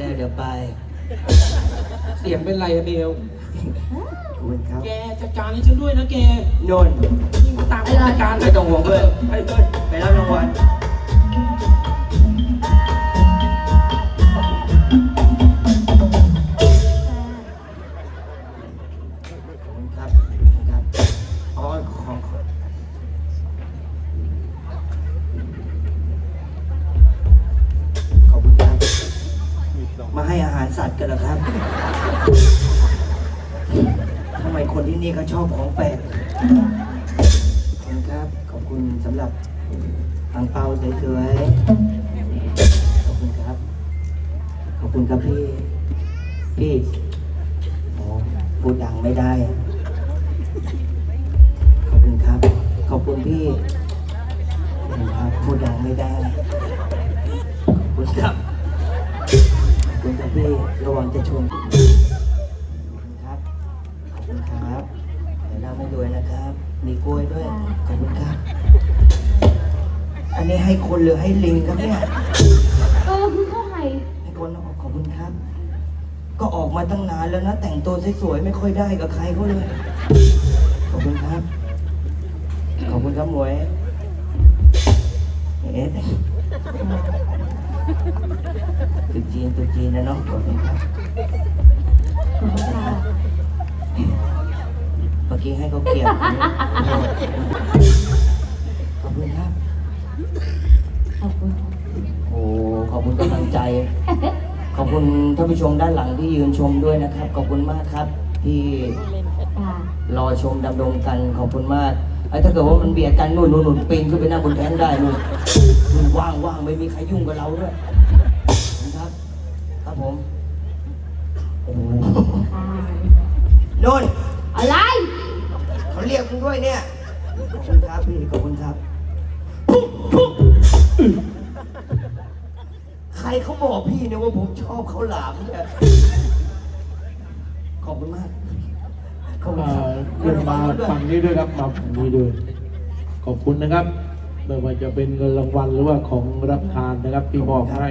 แล้วเดี๋ยวไป เสียงเป็นไรอะเบลขอบคุณครับแกจัดการให้ฉันด้วยนะแกนนท์นี่มาตามจัดการไม่ต้องห่วงเพื่อนไปเพื่อนไปรับรางวัลขอบคุณครับขอบคุณครับาให้อาหารสัตว์กันเหรอครับ ทำไมคนที่นี่เขาชอบของแปลกขอบคุณครับ ขอบคุณสำหรับอังเปาสวยๆขอบคุณครับ ขอบคุณครับพี่ พี่โอ้พูดดังไม่ได้ ขอบคุณครับ ขอบคุณพี่ขอบคุณครับพูดดังไม่ได้ ขอบคุณครับ คุณครับพี่ระวังจะชนขอบคุณครับ ขอบคุณครับเดี๋ยวเราไม่รวยนะครับ มีกล้วยด้วย ขอบคุณครับ อันนี้ให้คนหรือให้ลิงครับเนี่ย เออคือเข้าไห้ให้คนเอาขอบคุณครับ ก็ออกมาตั้งนานแล้วนะ แต่งตัวสวยๆไม่ค่อยได้กับใครเขาเลย ขอบคุณครับ ขอบคุณครับหมวยเอ๊ะ ตุกจีนตุกจีนนะเนาะขอบคุณครับขอบคุณค่ะเมื่อกี้ให้เขาเกลียดขอบคุณครับ ขอบคุณโอ้ขอบคุณกำลังใจ ขอบคุณท่านผู้ชมด้านหลังที่ยืนชมด้วยนะครับ ขอบคุณมากครับที่รอชมดำรงกันขอบคุณมากไอ้ถ้าเกิดว่ามันเบียดกันนู่นนู่นนู่นปีนขึ้นไปนั่งบนแท่นได้นู่นว่างว่างไม่มีใครยุ่งกับเราด้วย ครับผมโอ้โหค่ะนู่นอะไร เขาเรียกคุณด้วยเนี่ยขอบคุณครับพี่ขอบคุณครับ ใครเขาบอกพี่เนี่ยว่าผมชอบเขาหลามเนี่ยขอบคุณมากขอบคุณเอ่ครับอขึ้นมาฝั่งนี้ด้วยครับมาฝั่งนี้ด้วย ขอบคุณนะครับไม่ว่าจะเป็นเงินรางวัลหรือว่าของรับทานนะครับที่มอบให้